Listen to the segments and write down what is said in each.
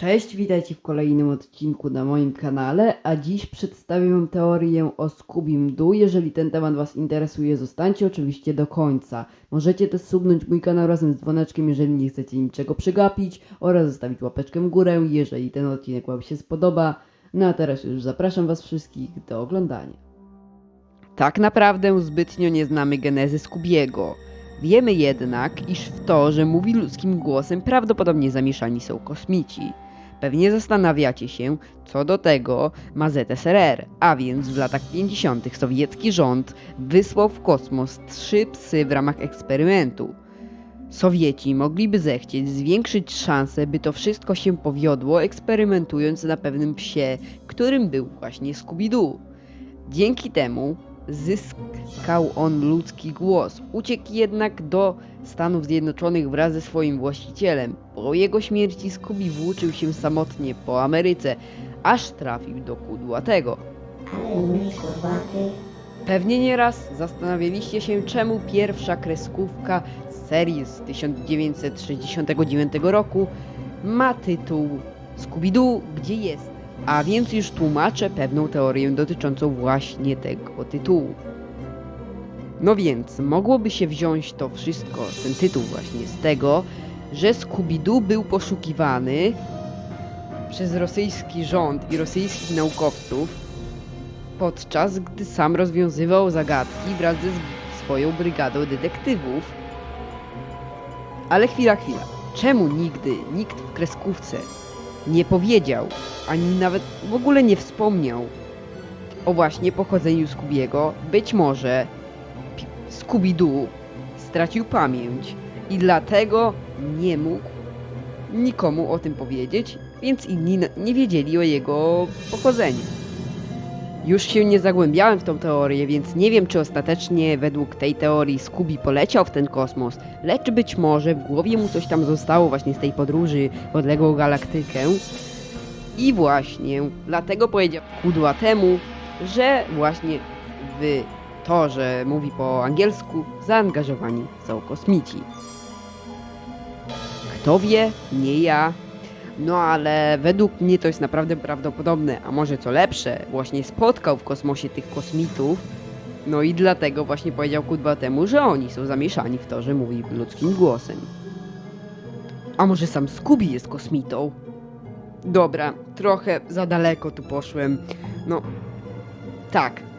Cześć, witajcie w kolejnym odcinku na moim kanale, a dziś przedstawię teorię o Scooby Doo. Jeżeli ten temat was interesuje, zostańcie oczywiście do końca. Możecie też subnąć mój kanał razem z dzwoneczkiem, jeżeli nie chcecie niczego przegapić oraz zostawić łapeczkę w górę, jeżeli ten odcinek wam się spodoba. No a teraz już zapraszam was wszystkich do oglądania. Tak naprawdę zbytnio nie znamy genezy Scoobiego. Wiemy jednak, iż w to, że mówi ludzkim głosem, prawdopodobnie zamieszani są kosmici. Pewnie zastanawiacie się, co do tego ma ZSRR, a więc w latach 50. sowiecki rząd wysłał w kosmos trzy psy w ramach eksperymentu. Sowieci mogliby zechcieć zwiększyć szanse, by to wszystko się powiodło, eksperymentując na pewnym psie, którym był właśnie Scooby-Doo. Dzięki temu zyskał on ludzki głos. Uciekł jednak do Stanów Zjednoczonych wraz ze swoim właścicielem. Po jego śmierci Scooby włóczył się samotnie po Ameryce, aż trafił do kudłatego. Pewnie nieraz zastanawialiście się, czemu pierwsza kreskówka z serii z 1969 roku ma tytuł Scooby-Doo, gdzie jest? A więc już tłumaczę pewną teorię dotyczącą właśnie tego tytułu. No więc, mogłoby się wziąć to wszystko, ten tytuł właśnie z tego, że Scooby-Doo był poszukiwany przez rosyjski rząd i rosyjskich naukowców podczas gdy sam rozwiązywał zagadki wraz ze swoją brygadą detektywów. Ale chwila, chwila. Czemu nigdy nikt w kreskówce nie powiedział, ani nawet w ogóle nie wspomniał o właśnie pochodzeniu Scoobiego? Być może Scooby-Doo stracił pamięć i dlatego nie mógł nikomu o tym powiedzieć, więc inni nie wiedzieli o jego pochodzeniu. Już się nie zagłębiałem w tą teorię, więc nie wiem, czy ostatecznie według tej teorii Scooby poleciał w ten kosmos, lecz być może w głowie mu coś tam zostało właśnie z tej podróży w odległą galaktykę. I właśnie dlatego powiedział kudłatemu, że właśnie w to, że mówi po angielsku, zaangażowani są kosmici. Kto wie, nie ja, no ale według mnie to jest naprawdę prawdopodobne, a może co lepsze, właśnie spotkał w kosmosie tych kosmitów. No i dlatego właśnie powiedział Kudbatemu, że oni są zamieszani w to, że mówi ludzkim głosem. A może sam Scooby jest kosmitą? Dobra, trochę za daleko tu poszłem. No, tak.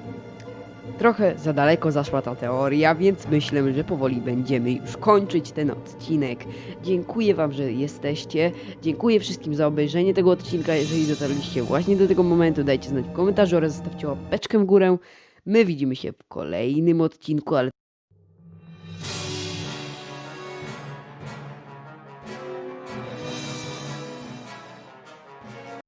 Trochę za daleko zaszła ta teoria, więc myślę, że powoli będziemy już kończyć ten odcinek. Dziękuję Wam, że jesteście. Dziękuję wszystkim za obejrzenie tego odcinka. Jeżeli dotarliście właśnie do tego momentu, dajcie znać w komentarzu oraz zostawcie łapeczkę w górę. My widzimy się w kolejnym odcinku, ale